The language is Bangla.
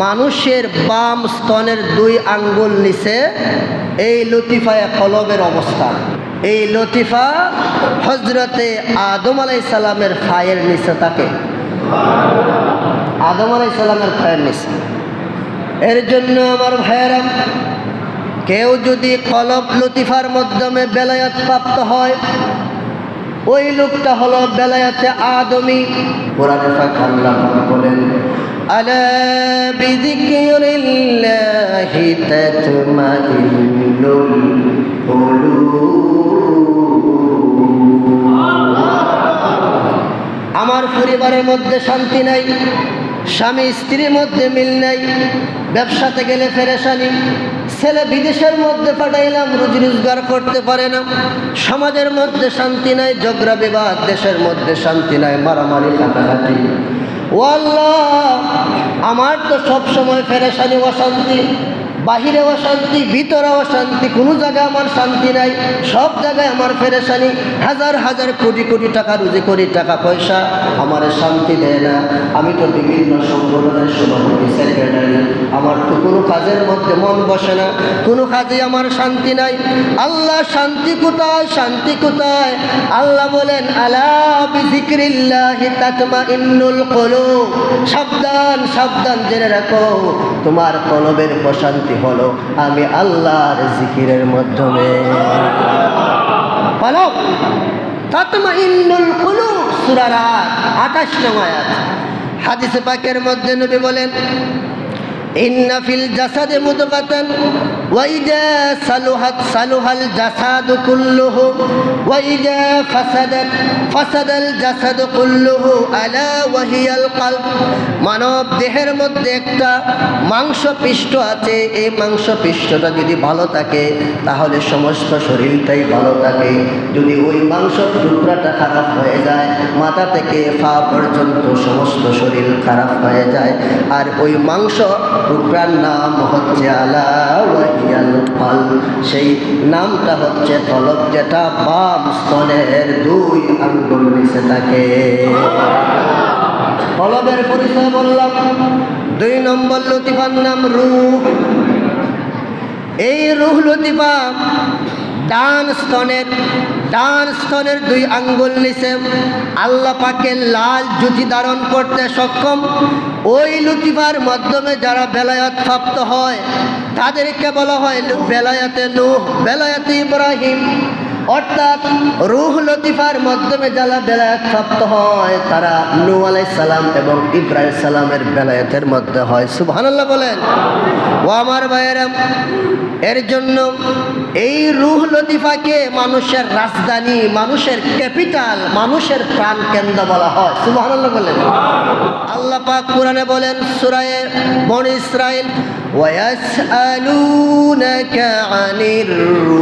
মানুষের বাম স্তনের দুই আঙ্গুল নিচে, এই লতিফায় কলবের অবস্থান এই লতিফা হজরতে আদম আলাই সালামের ফায়ের নিচে থাকে। আদম আলাই সালামের ফায়ের নিচে। এর জন্য আমার ভাইয়েরাম কেউ যদি কলব লতিফার মাধ্যমে বেলায়াত প্রাপ্ত হয়, ওই লোকটা হলো বেলায়াতে আদমি। কোরআনে বলেন আলা বিযিকরিল্লাহি তাতমাইন্নুল কুলুব। আমার পরিবারের মধ্যে শান্তি নাই, স্বামী স্ত্রীর মধ্যে মিল নাই, ব্যবসাতে গেলে ফেরেশানি, ছেলে বিদেশের মধ্যে পাঠাইলাম, রুজি রোজগার করতে পারে না, সমাজের মধ্যে শান্তি নাই, ঝগড়া বিবাদ, দেশের মধ্যে শান্তি নাই, মারামারি কাটাকাটি ও আল্লাহ আমার তো সব সময় ফেরেশানি অশান্তি বাহিরে অশান্তি ভিতরে অশান্তি কোনো জায়গায় আমার শান্তি নাই, সব জায়গায় আমার ফেরেশানি। হাজার হাজার কোটি কোটি টাকা রুজি করি, টাকা পয়সা আমার শান্তি দেয় না। আমি তো বিভিন্ন সংগঠনের সভাপতি, সেক্রেটারি। আমার তো কোনো কাজের মধ্যে মন বসে না। কোনো কাজে আমার শান্তি নাই। আল্লাহ শান্তি কোথায় শান্তি কোথায়? আল্লাহ বলেন, আলা বিজিক্রিল্লাহি তাতমাইন্নুল কুলুব। সাবধান সাবধান, জেনে রাখো, তোমার কলবের প্রশান্তি হলো আমি আল্লাহর জিকিরের মাধ্যমে। বলো তাতমাইন্নুল কুলুব সূরা রাত 28 নং আয়াত। হাদিসে পাকের মধ্যে নবী বলেন মানব দেহের মধ্যে একটা মাংস পৃষ্ঠ আছে। এই মাংস পৃষ্ঠটা যদি ভালো থাকে, তাহলে সমস্ত শরীরটাই ভালো থাকে। যদি ওই মাংস টুকরাটা খারাপ হয়ে যায়, মাথা থেকে ফা পর্যন্ত সমস্ত শরীর খারাপ হয়ে যায়। আর ওই মাংস টুকরার নাম হচ্ছে আলা ফল সেই নামটা হচ্ছে তলব যেটা বাম স্তনের দুই আঙ্গুল নিচে থাকে। কলবের পরিচয় বললাম, দুই নম্বর লতিফার নাম রূহ। এই রুহ লতিফা ডান স্তনের ডান স্তনের দুই আঙ্গুল নিচে। আল্লাহ পাকে লাল জুতি ধারণ করতে সক্ষম। ওই লুতিফার মাধ্যমে যারা বেলায়াত প্রাপ্ত হয়, তাদেরকে বলা হয় বেলায়াতে নূহ, বেলায়াতে ইব্রাহিম। অর্থাৎ রুহ লতিফার মাধ্যমে যারা বেলায়াত প্রাপ্ত হয়, তারা নূ আলাই সালাম এবং ইব্রাহিম সালামের বেলায়াতের মধ্যে হয়। সুবহানাল্লাহ বলেন। ও আমার ভাইয়েরাম এর জন্য এই রুহ লতিফাকে মানুষের রাজধানী, মানুষের ক্যাপিটাল, মানুষের প্রাণ কেন্দ্র বলা হয়। সুবহানাল্লাহ বলেন। আল্লাহ পাক কোরআনে বলেন, সূরায়ে বনি ইসরাইল ওয়ায়াসআলুনাকা আনির রূহ